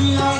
dunya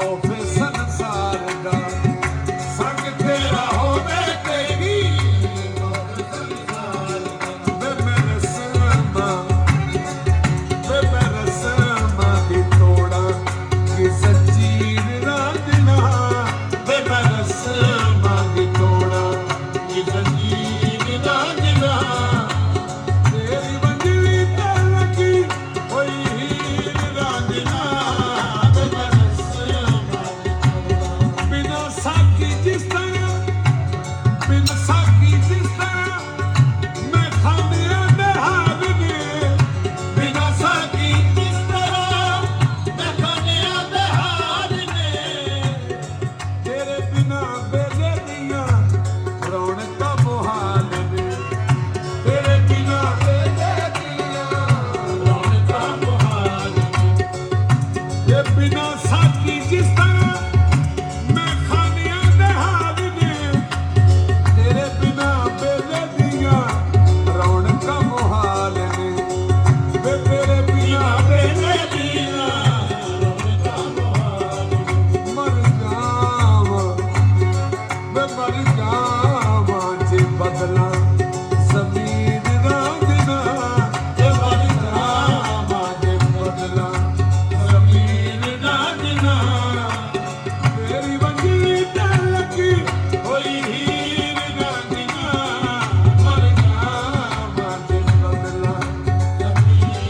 Oh. ये बिना साथी जिस तरह